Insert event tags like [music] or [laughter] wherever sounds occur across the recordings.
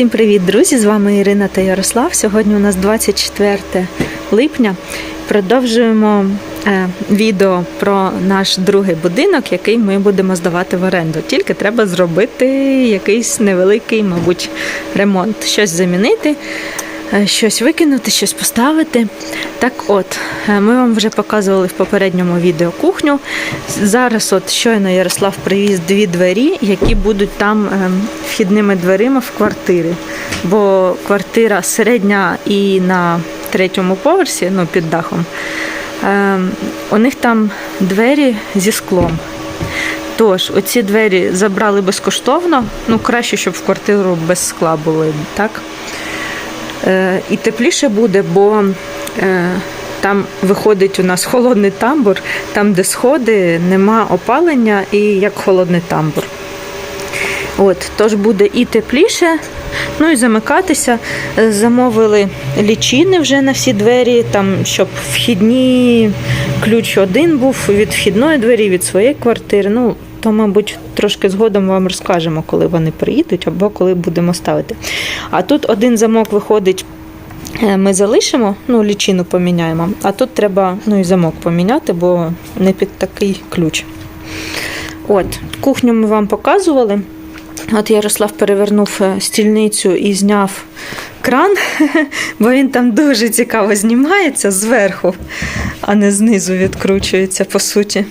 Всім привіт, друзі! З вами Ірина та Ярослав. Сьогодні у нас 24 липня. Продовжуємо е, відео про наш другий будинок, який ми будемо здавати в оренду. Тільки треба зробити якийсь невеликий, мабуть, ремонт, щось замінити. Е, Щось викинути, щось поставити. Так от, е, ми вам вже показували в попередньому відео кухню. Зараз, от щойно Ярослав привіз дві двері, які будуть там е, вхідними дверима в квартири. Бо квартира середня і на третьому поверсі, ну під дахом, у них там двері зі склом. Тож, оці двері забрали безкоштовно. Ну, краще, щоб в квартиру без скла були, так? Е, і тепліше буде, бо е, там виходить у нас холодний тамбур, там, де сходи, нема опалення і як холодний тамбур. От, тож буде і тепліше, ну і замикатися. Е, Замовили лічини вже на всі двері, там, щоб вхідні ключ один був від вхідної двері, від своєї квартири. Ну, то, мабуть, трошки згодом вам розкажемо, коли вони приїдуть або коли будемо ставити. А тут один замок виходить. е, Ми залишимо, ну, лічину поміняємо, а тут треба ну, і замок поміняти, бо не під такий ключ. От, кухню ми вам показували. От Ярослав перевернув е, стільницю і зняв кран, [laughs] бо він там дуже цікаво знімається зверху, а не знизу відкручується, по суті.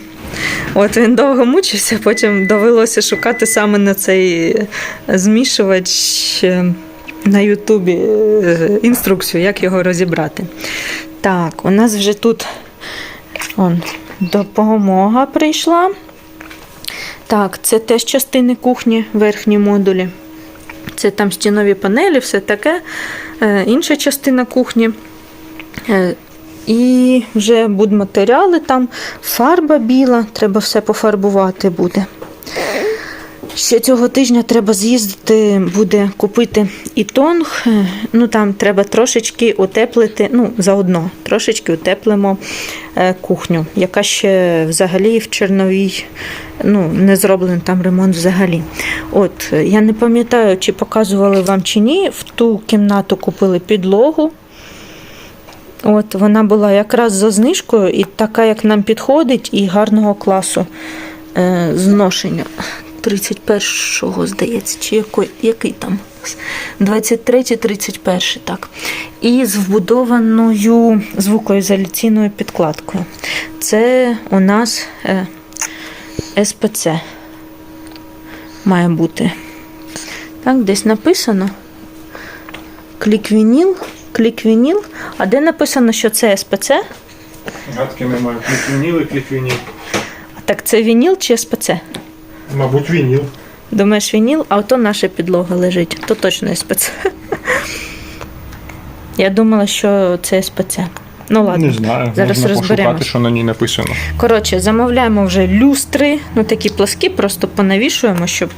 От він довго мучився, потім довелося шукати саме на цей змішувач е, на Ютубі е, інструкцію, як його розібрати. Так, у нас вже тут он, допомога прийшла. Так, це теж частини кухні, верхні модулі. Це там стінові панелі, все таке. Е, інша частина кухні. І вже будматеріали, там фарба біла, треба все пофарбувати буде. Ще цього тижня треба з'їздити, буде купити і тонг. Е, Ну там треба трошечки утеплити, ну заодно трошечки утеплимо е, кухню, яка ще взагалі в Черновій, ну не зроблений там ремонт взагалі. От я не пам'ятаю, чи показували вам чи ні. В ту кімнату купили підлогу. От вона була якраз за знижкою і така, як нам підходить, і гарного класу е, зношення. 31-го, здається, чи який, який там? 23-31, так. І з вбудованою звукоізоляційною підкладкою. Це у нас е, СПЦ має бути. Так, десь написано. Кліквініл, кліквініл. А де написано, що це СПЦ? Гадки немає. Кліквініл і кліквініл. А так це вініл чи СПЦ? Мабуть, вініл. Думаєш, вініл, а ото наша підлога лежить. То точно СПЦ. Я думала, що це СПЦ. Ну ладно. Не знаю. Зараз Можна розберемось. пошукати, що на ній написано. Коротше, замовляємо вже люстри, ну такі пласкі, просто понавішуємо, щоб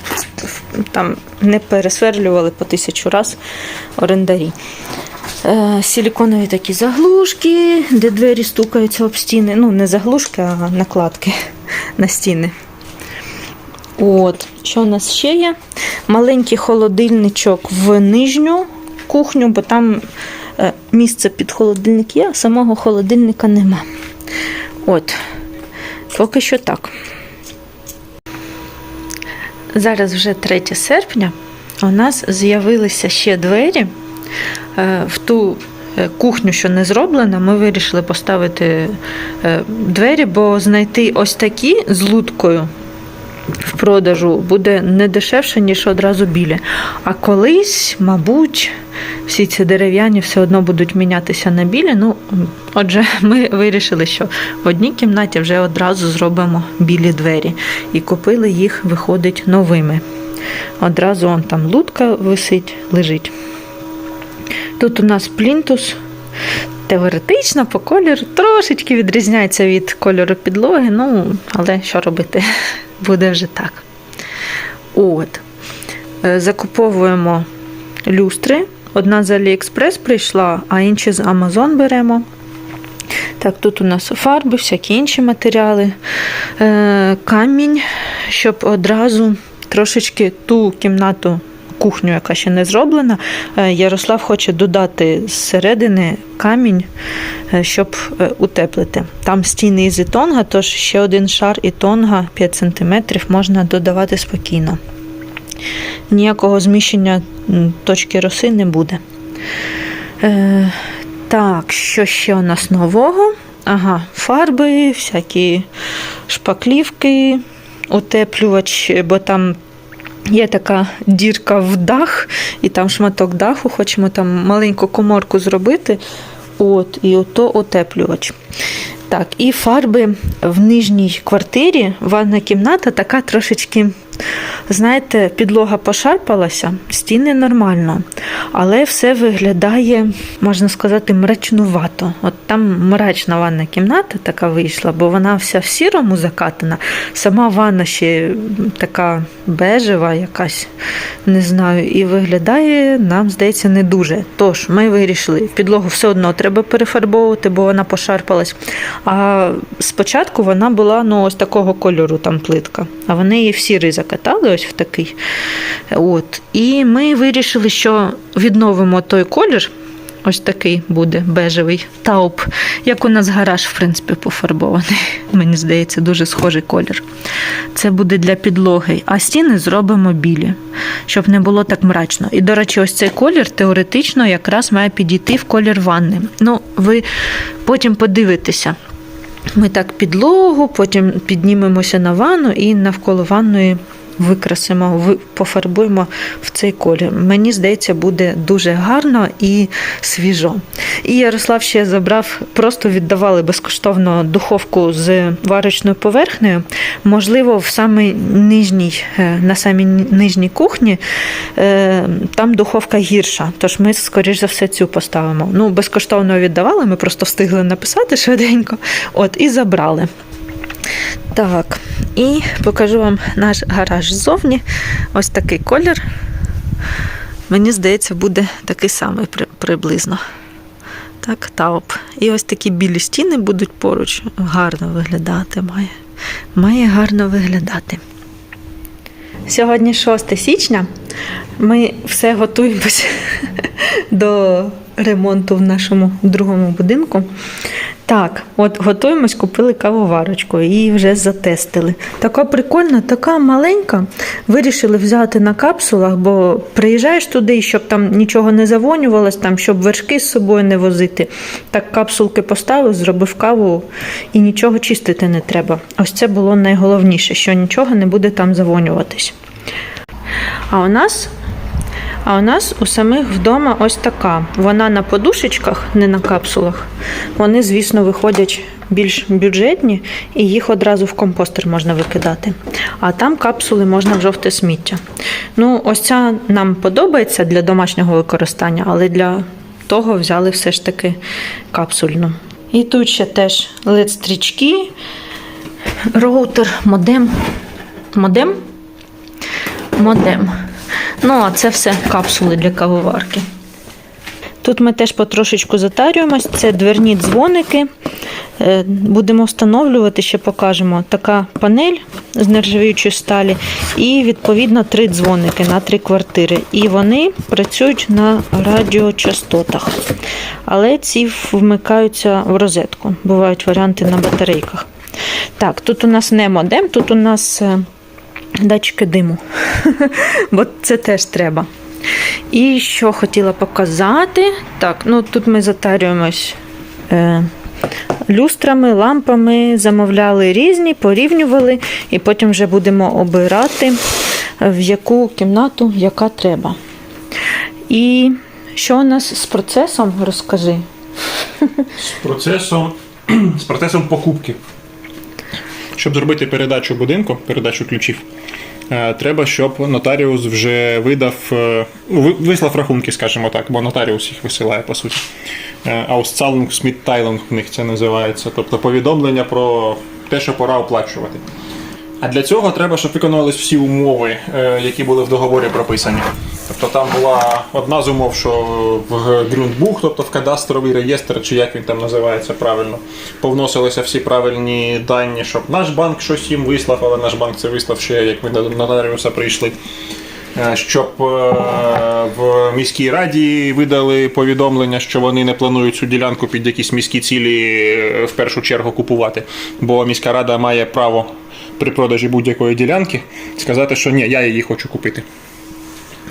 там не пересверлювали по тисячу раз орендарі. Е, силіконові такі заглушки, де двері стукаються об стіни. Ну, не заглушки, а накладки [laughs] на стіни. От, що у нас ще є? Маленький холодильничок в нижню кухню, бо там е, місце під холодильник є, а самого холодильника нема. От, поки що так. Зараз вже 3 серпня. У нас з'явилися ще двері. Е, В ту е, кухню, що не зроблена, ми вирішили поставити е, двері, бо знайти ось такі з луткою в продажу буде не дешевше, ніж одразу білі. А колись, мабуть, всі ці дерев'яні все одно будуть мінятися на білі. Ну, отже, [laughs] ми вирішили, що в одній кімнаті вже одразу зробимо білі двері. І купили їх, виходить, новими. Одразу он там лутка висить, лежить. Тут у нас плінтус. Теоретично по кольору трошечки відрізняється від кольору підлоги, ну, але що робити? [laughs] Буде вже так. От. Е, Закуповуємо люстри. Одна з Аліекспрес прийшла, а інші з Amazon беремо. Так, тут у нас фарби, всякі інші матеріали. Е, камінь, щоб одразу трошечки ту кімнату кухню, яка ще не зроблена. Е, Ярослав хоче додати зсередини камінь, е, щоб е, утеплити. Там стіни із ітонга, тож ще один шар ітонга 5 см можна додавати спокійно. Ніякого зміщення точки роси не буде. Так, що ще у нас нового? Ага, фарби, всякі шпаклівки, утеплювач, бо там є така дірка в дах, і там шматок даху, хочемо там маленьку коморку зробити. От, і ото утеплювач. Так, і фарби в нижній квартирі, ванна кімната така трошечки, знаєте, підлога пошарпалася, стіни нормально, але все виглядає, можна сказати, мрачнувато. От там мрачна ванна кімната така вийшла, бо вона вся в сірому закатана. Сама ванна ще така бежева, якась, не знаю, і виглядає, нам здається, не дуже. Тож ми вирішили, підлогу все одно треба перефарбовувати, бо вона пошарпалась. А спочатку вона була ну, ось такого кольору, там плитка. А вони її в сірий закатали, ось в такий. От. І ми вирішили, що відновимо той колір. Ось такий буде бежевий тауп, як у нас гараж, в принципі, пофарбований. [laughs] Мені здається, дуже схожий колір. Це буде для підлоги, а стіни зробимо білі, щоб не було так мрачно. І, до речі, ось цей колір теоретично якраз має підійти в колір ванни. Ну, ви потім подивитеся. Ми так підлогу, потім піднімемося на ванну і навколо ванної викрасимо, пофарбуємо в цей колір. Мені здається, буде дуже гарно і свіжо. І Ярослав ще забрав, просто віддавали безкоштовно духовку з варочною поверхнею. Можливо, в самій нижній, е, на самій нижній кухні е, там духовка гірша. Тож ми, скоріш за все, цю поставимо. Ну, безкоштовно віддавали, ми просто встигли написати швиденько. От, і забрали. Так, і покажу вам наш гараж ззовні. Ось такий колір. Мені здається, буде такий самий приблизно. Так, тауп. І ось такі білі стіни будуть поруч. Гарно виглядати має. Має гарно виглядати. Сьогодні 6 січня. Ми все готуємося [laughs] до ремонту в нашому другому будинку. Так, от готуємось, купили кавоварочку і вже затестили. Така прикольна, така маленька. Вирішили взяти на капсулах, бо приїжджаєш туди, щоб там нічого не завонювалось, там, щоб вершки з собою не возити. Так капсулки поставив, зробив каву і нічого чистити не треба. Ось це було найголовніше, що нічого не буде там завонюватись. А у нас а у нас у самих вдома ось така. Вона на подушечках, не на капсулах. Вони, звісно, виходять більш бюджетні, і їх одразу в компостер можна викидати. А там капсули можна в жовте сміття. Ну, ось ця нам подобається для домашнього використання, але для того взяли все ж таки капсульну. І тут ще теж led стрічки роутер, модем. Модем? Модем. Ну, а це все капсули для кавоварки. Тут ми теж потрошечку затарюємось. Це дверні дзвоники. Е, Будемо встановлювати, ще покажемо. Така панель з нержавіючої сталі, і відповідно три дзвоники на три квартири. І вони працюють на радіочастотах. Але ці вмикаються в розетку. Бувають варіанти на батарейках. Так, тут у нас не модем, тут у нас е, датчики диму. [laughs] Бо це теж треба. І що хотіла показати. Так, ну тут ми затарюємось е, люстрами, лампами, замовляли різні, порівнювали, і потім вже будемо обирати, в яку кімнату яка треба. І що у нас з процесом, розкажи. З процесом, [clears throat] з процесом покупки. Щоб зробити передачу будинку, передачу ключів, треба, щоб нотаріус вже видав, е, ви- вислав рахунки, скажімо так, бо нотаріус їх висилає по суті. Е, Auszahlungsmitteilung в них це називається, тобто повідомлення про те, що пора оплачувати. А для цього треба, щоб виконувались всі умови, е, які були в договорі прописані. Тобто там була одна з умов, що в ґрунтбух, тобто в кадастровий реєстр, чи як він там називається правильно, повносилися всі правильні дані, щоб наш банк щось їм вислав, але наш банк це вислав ще, як ми до нотаріуса прийшли. е, щоб е, в міській раді видали повідомлення, що вони не планують цю ділянку під якісь міські цілі в першу чергу купувати. Бо міська рада має право при продажі будь-якої ділянки сказати, що ні, я її хочу купити.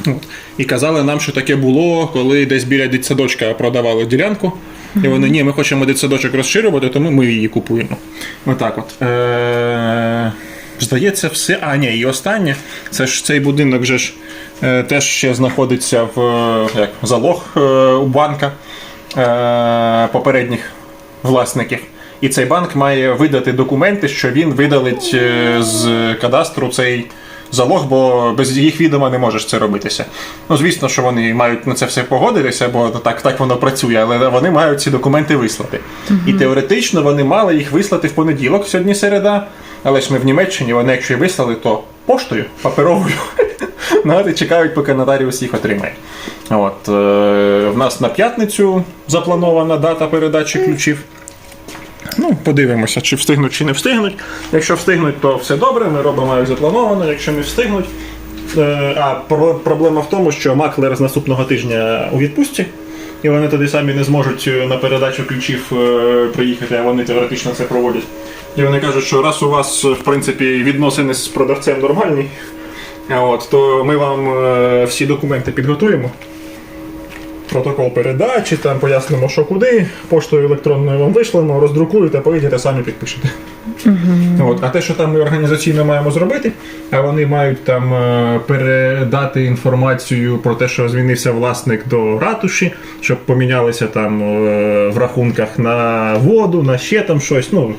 От. І казали нам, що таке було, коли десь біля дитсадочка продавали ділянку. І вони, ні, ми хочемо дитсадочок розширювати, тому ми її купуємо. Отак от. Е- здається, все. А, ні, і останнє. Це ж цей будинок вже ж е, теж ще знаходиться в як, залог е, у банка е- попередніх власників. І цей банк має видати документи, що він видалить е, з кадастру цей залог, бо без їх відома не можеш це робитися. Ну, звісно, що вони мають на це все погодитися, бо так, так воно працює, але вони мають ці документи вислати. І теоретично вони мали їх вислати в понеділок, сьогодні середа. Але ж ми в Німеччині, вони якщо і вислали, то поштою паперовою. [laughs] І чекають, поки нотаріус їх отримає. От, е, в нас на п'ятницю запланована дата передачі ключів. Ну, подивимося, чи встигнуть, чи не встигнуть. Якщо встигнуть, то все добре, ми робимо як заплановано. Якщо не встигнуть. Е, а проблема в тому, що маклер з наступного тижня у відпустці, і вони тоді самі не зможуть е, на передачу ключів е, приїхати, а вони теоретично це проводять. І вони кажуть, що раз у вас, в принципі, відносини з продавцем нормальні, от, то ми вам всі документи підготуємо протокол передачі, там пояснимо, що куди, поштою електронною вам вишлемо, роздрукуєте, поїдете, самі підпишете. От. А те, що там ми організаційно маємо зробити, а вони мають там е, передати інформацію про те, що звільнився власник до ратуші, щоб помінялися там е, в рахунках на воду, на ще там щось. Ну,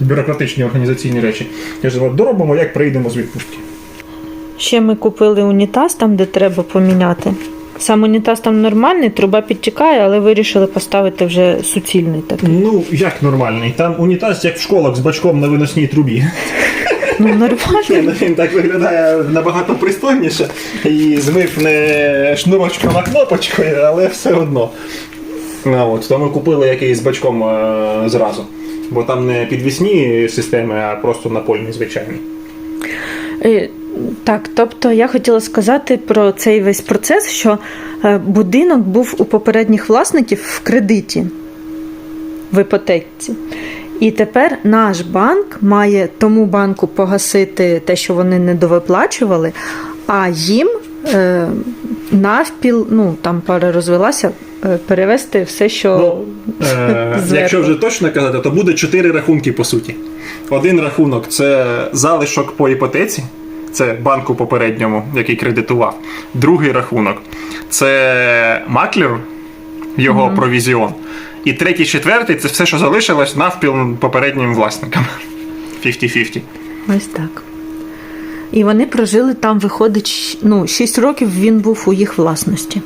бюрократичні організаційні речі. Я ж доробимо, як прийдемо з відпустки. Ще ми купили унітаз там, де треба поміняти. Сам унітаз там нормальний, труба підтікає, але вирішили поставити вже суцільний такий. Ну, як нормальний. Там унітаз, як в школах з бачком на виносній трубі. Ну нормально. [laughs] Він так виглядає набагато пристойніше і змив не шнурочком, а кнопочкою, але все одно. Ну, от, то ми купили якийсь з бачком е, зразу. Бо там не підвісні системи, а просто напольні звичайні. Так, тобто я хотіла сказати про цей весь процес, що е, будинок був у попередніх власників в кредиті в іпотеці. І тепер наш банк має тому банку погасити те, що вони не довиплачували, а їм е, навпіл, ну там пара розвелася, е, перевести все, що Ну, [laughs] е, якщо вже точно казати, то буде чотири рахунки по суті. Один рахунок це залишок по іпотеці, це банку попередньому, який кредитував. Другий рахунок це маклер, його провізіон. І третій, четвертий це все, що залишилось навпіл попереднім власникам. [laughs] 50-50. Ось так. І вони прожили там, виходить, ну, 6 років він був у їх власності.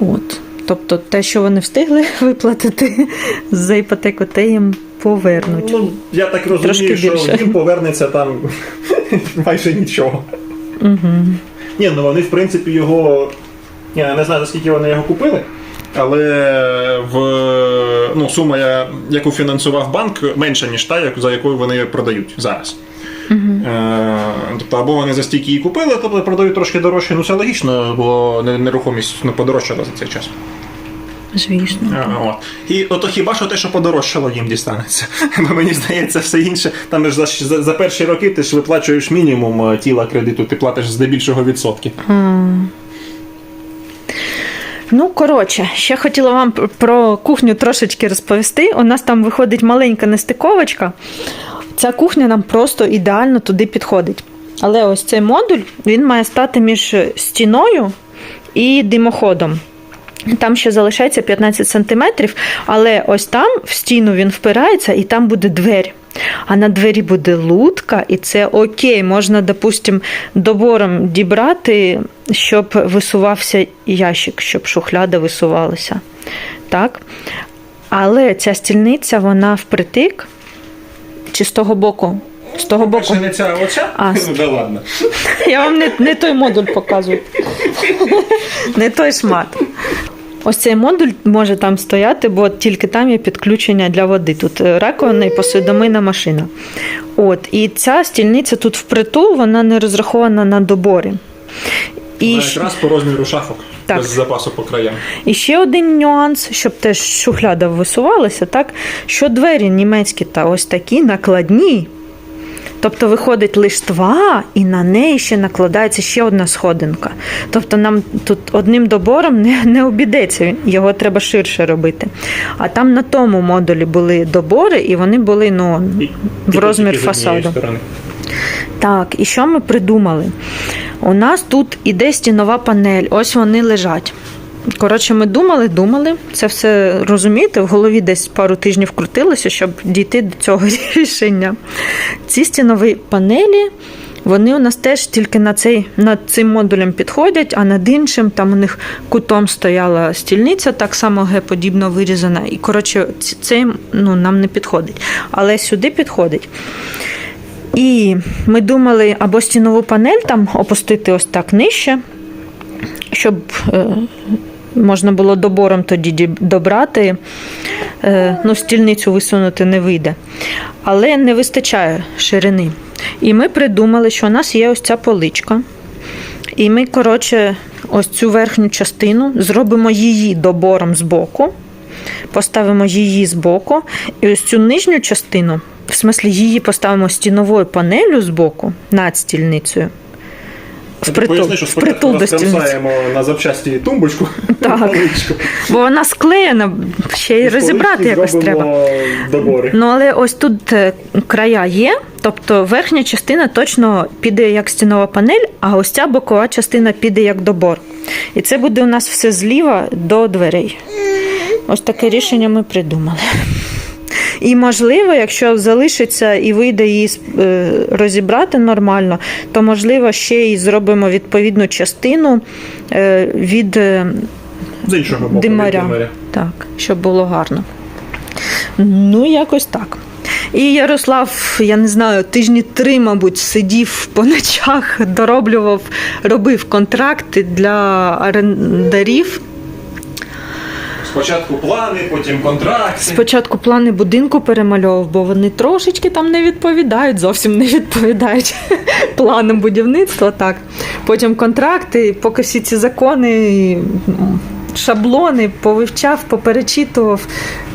От. Тобто те, що вони встигли [laughs] виплатити за іпотеку, те їм повернуть. Ну, я так розумію, Трошки що більше. їм повернеться там [laughs] майже нічого. Угу. Ні, ну вони в принципі його. Я не знаю, за скільки вони його купили, але в ну, сума, яку фінансував банк, менша, ніж та, за якою вони продають зараз. Е, тобто, або вони за стільки її купили, тобто продають трошки дорожче, ну це логічно, бо нерухомість ну, подорожчала за цей час. Звісно. От. І ото хіба що те, що подорожчало, їм дістанеться. [laughs] Бо мені здається, все інше. Там ж за, за, за перші роки ти ж виплачуєш мінімум е, тіла кредиту, ти платиш здебільшого відсотки. Ну, коротше, ще хотіла вам про кухню трошечки розповісти. У нас там виходить маленька нестиковочка. Ця кухня нам просто ідеально туди підходить. Але ось цей модуль він має стати між стіною і димоходом. Там ще залишається 15 сантиметрів, але ось там в стіну він впирається і там буде двері. А на двері буде лутка, і це окей, можна, допустим, добором дібрати, щоб висувався ящик, щоб шухляда висувалася. Так? Але ця стільниця, вона впритик, чи з того боку? З того боку. Перше не ця оця? А, ну да ладно. Я вам не, не той модуль показую. Не той шмат. Ось цей модуль може там стояти, бо тільки там є підключення для води. Тут е, раковина і посудомийна машина. От, і ця стільниця тут впритул, вона не розрахована на добори. І, Вона щ- якраз по розміру шафок. Так. Без запасу по краям. і ще один нюанс, щоб теж шухляда висувалася, так, що двері німецькі та ось такі накладні. Тобто виходить лиштва, і на неї ще накладається ще одна сходинка. Тобто нам тут одним добором не, не обійдеться, його треба ширше робити. А там на тому модулі були добори, і вони були ну, в і розмір фасаду. Так, і що ми придумали? У нас тут іде стінова панель, ось вони лежать. Коротше, ми думали, думали, це все розумієте, в голові десь пару тижнів крутилося, щоб дійти до цього [laughs] рішення. Ці стінові панелі, вони у нас теж тільки на цей, над цим модулем підходять, а над іншим там у них кутом стояла стільниця, так само Г-подібно вирізана. І коротше, цей ну, нам не підходить. Але сюди підходить. І ми думали або стінову панель там опустити ось так нижче, щоб е, можна було добором тоді добрати. Е, ну, стільницю висунути не вийде. Але не вистачає ширини. І ми придумали, що у нас є ось ця поличка. І ми, коротше, ось цю верхню частину зробимо її добором збоку, поставимо її збоку, і ось цю нижню частину, в смислі, її поставимо стіновою панелю збоку над стільницею. Впритул, поясни, що впритул до стільниці. на запчасті тумбочку. [laughs] Так. Бо вона склеєна, ще й розібрати якось треба. добори. Ну, але ось тут е, края є, тобто верхня частина точно піде як стінова панель, а ось ця бокова частина піде як добор. І це буде у нас все зліва до дверей. Ось таке рішення ми придумали. І можливо, якщо залишиться і вийде її е, розібрати нормально, то можливо ще й зробимо відповідну частину е, від е, З іншого боку. від димаря. димаря. Так, щоб було гарно. Ну, якось так. І Ярослав, я не знаю, тижні три, мабуть, сидів по ночах, дороблював, робив контракти для орендарів. Спочатку плани, потім контракти. Спочатку плани будинку перемальовував, бо вони трошечки там не відповідають, зовсім не відповідають [laughs] планам будівництва. Так. Потім контракти, поки всі ці закони, шаблони повивчав, поперечитував,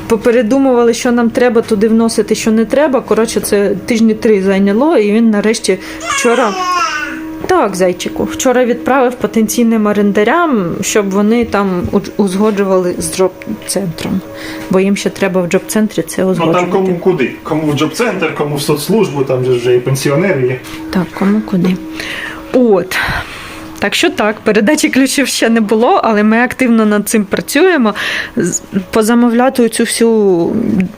попередумували, що нам треба туди вносити, що не треба. Коротше, це тижні три зайняло, і він нарешті вчора. Так, зайчику. Вчора відправив потенційним орендарям, щоб вони там узгоджували з джоб-центром. Бо їм ще треба в джоб-центрі це Ну там кому куди? Кому в джоб-центр, кому в соцслужбу, там же вже і пенсіонери є. Так, кому куди. От. Так що так, передачі ключів ще не було, але ми активно над цим працюємо. Позамовляти цю всю,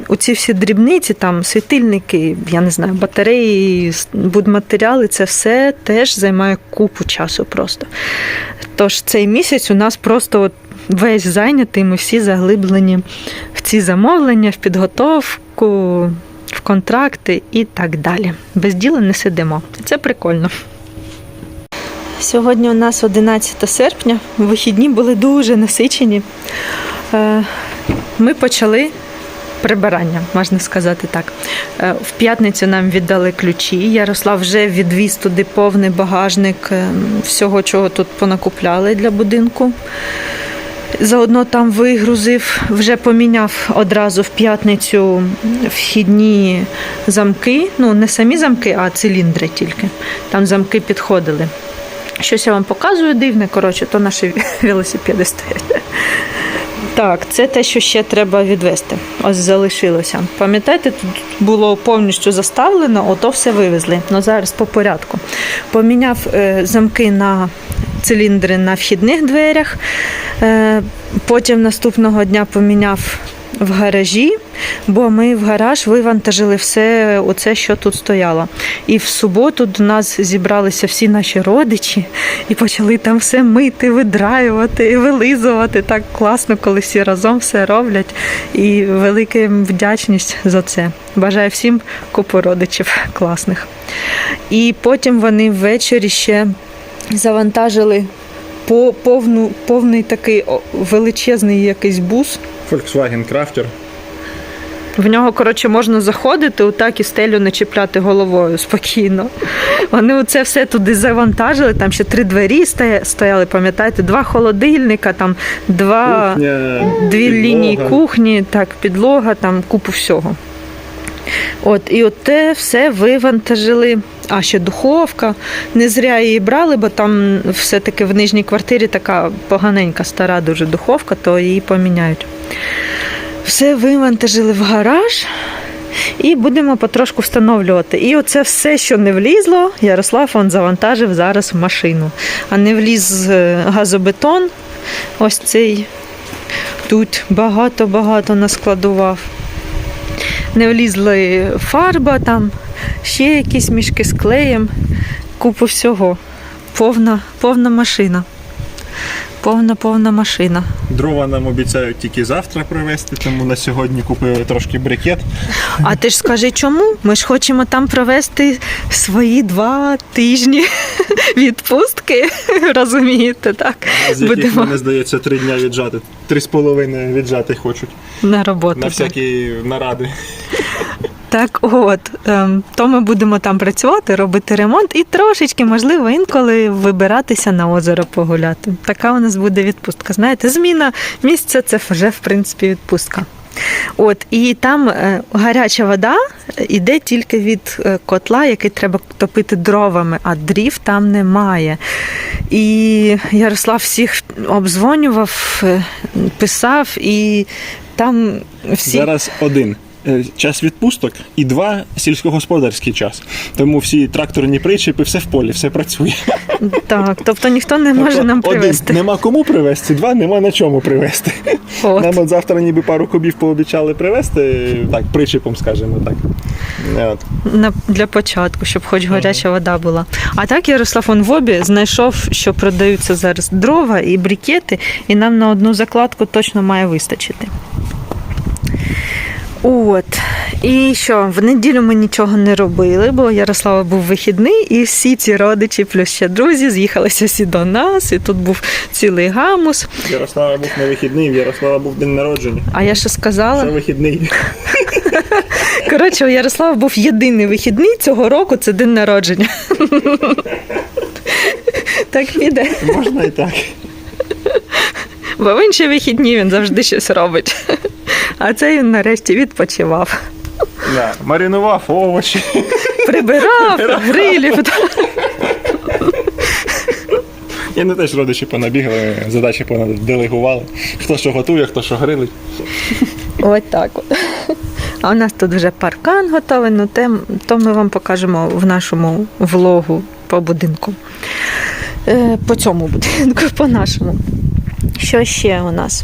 оці всі дрібниці, там світильники, я не знаю, батареї, будматеріали, це все теж займає купу часу просто. Тож цей місяць у нас просто от весь зайнятий, ми всі заглиблені в ці замовлення, в підготовку, в контракти і так далі. Без діла не сидимо. Це прикольно. Сьогодні у нас 11 серпня. Вихідні були дуже насичені. Е, Ми почали прибирання, можна сказати так. Е, В п'ятницю нам віддали ключі. Ярослав вже відвіз туди повний багажник е, всього, чого тут понакупляли для будинку. Заодно там вигрузив, вже поміняв одразу в п'ятницю вхідні замки. Ну, не самі замки, а циліндри тільки. Там замки підходили. Щось я вам показую дивне, коротше, то наші [laughs] велосипеди стоять. Так, це те, що ще треба відвести. Ось залишилося. Пам'ятаєте, тут було повністю заставлено, ото все вивезли. Ну зараз по порядку. Поміняв е, замки на циліндри на вхідних дверях. Е, потім наступного дня поміняв в гаражі, бо ми в гараж вивантажили все оце, що тут стояло. І в суботу до нас зібралися всі наші родичі і почали там все мити, видраювати вилизувати. Так класно, коли всі разом все роблять. І велика вдячність за це. Бажаю всім купу родичів класних. І потім вони ввечері ще завантажили по повну, повний такий величезний якийсь бус. Volkswagen Crafter. В нього, коротше, можна заходити, отак і стелю не чіпляти головою спокійно. Вони оце все туди завантажили, там ще три двері стояли, пам'ятаєте, два холодильника, там два, дві лінії кухні, так, підлога, там купу всього. От, і от те все вивантажили. А ще духовка. Не зря її брали, бо там все-таки в нижній квартирі така поганенька, стара дуже духовка, то її поміняють. Все вивантажили в гараж і будемо потрошку встановлювати. І оце все, що не влізло, Ярослав он завантажив зараз в машину. А не вліз е, газобетон. Ось цей тут багато-багато наскладував. Не влізли фарба, там ще якісь мішки з клеєм, купу всього. Повна, повна машина. Повна, повна машина. Дрова нам обіцяють тільки завтра привезти, тому на сьогодні купили трошки брикет. А ти ж скажи, чому? Ми ж хочемо там провести свої два тижні [laughs] відпустки. [laughs] Розумієте, так? З яких, Будемо мені здається, три дня віджати. Три з половиною віджати хочуть. на роботу. На так. всякі наради. Так от, ем, то ми будемо там працювати, робити ремонт і трошечки, можливо, інколи вибиратися на озеро погуляти. Така у нас буде відпустка. Знаєте, зміна місця це вже в принципі відпустка. От, і там е, гаряча вода йде тільки від е, котла, який треба топити дровами, а дрів там немає. І Ярослав всіх обдзвонював, е, писав, і там всі Зараз один. Е, Час відпусток і два сільськогосподарський час. Тому всі тракторні причепи, все в полі, все працює. Так, тобто ніхто не може нам Один, нема кому привезти, два нема на чому привезти. От. Нам от завтра ніби пару кубів пообіцяли привезти, так, причепом, скажімо так. От. На, для початку, щоб хоч гаряча вода була. А так Ярослав он в обі знайшов, що продаються зараз дрова і брикети, і нам на одну закладку точно має вистачити. От. І що, в неділю ми нічого не робили, бо Ярослава був вихідний, і всі ці родичі, плюс ще друзі, з'їхалися всі до нас, і тут був цілий гамус. Ярослава був на вихідний, в Ярослава був день народження. А я ще сказала. Це вихідний. [laughs] Коротше, у Ярослава був єдиний вихідний цього року це день народження. [laughs] Так піде. Можна і так. Бо в інші вихідні він завжди щось робить. А цей він нарешті відпочивав. Да. Маринував овочі. Прибирав, грилів. І не теж родичі понабігли, задачі понаделегували. Хто що готує, хто що грилить. Ось так от. А у нас тут вже паркан готовий, ну те, то ми вам покажемо в нашому влогу по будинку. Е, по цьому будинку, по нашому. Що ще у нас?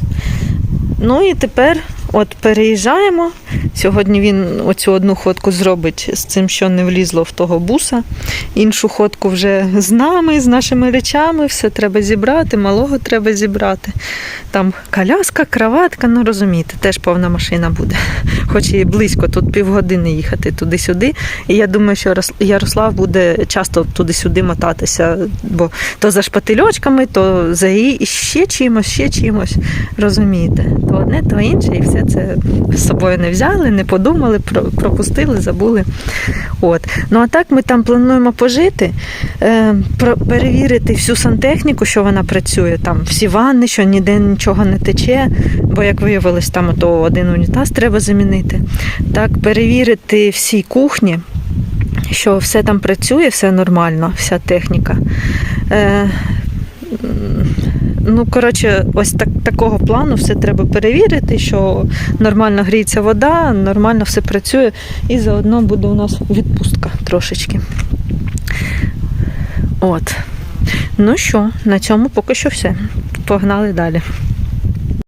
Ну і тепер от переїжджаємо. Сьогодні він оцю одну ходку зробить з цим, що не влізло в того буса. Іншу ходку вже з нами, з нашими речами. Все треба зібрати, малого треба зібрати. Там коляска, кроватка, ну розумієте, теж повна машина буде. Хоч і близько, тут півгодини їхати туди-сюди. І я думаю, що Ярослав буде часто туди-сюди мотатися, бо то за шпательочками, то за і ще чимось, ще чимось. Розумієте? То одне, то інше, і все це з собою не взяли, не подумали, пропустили, забули. От. Ну а так ми там плануємо пожити, е, перевірити всю сантехніку, що вона працює, там всі ванни, що ніде нічого не тече, бо як виявилось, там то один унітаз треба замінити. Так, перевірити всі кухні, що все там працює, все нормально, вся техніка. Ну, коротше, ось так, такого плану все треба перевірити, що нормально гріється вода, нормально все працює, і заодно буде у нас відпустка трошечки. От. Ну що, на цьому поки що все. Погнали далі.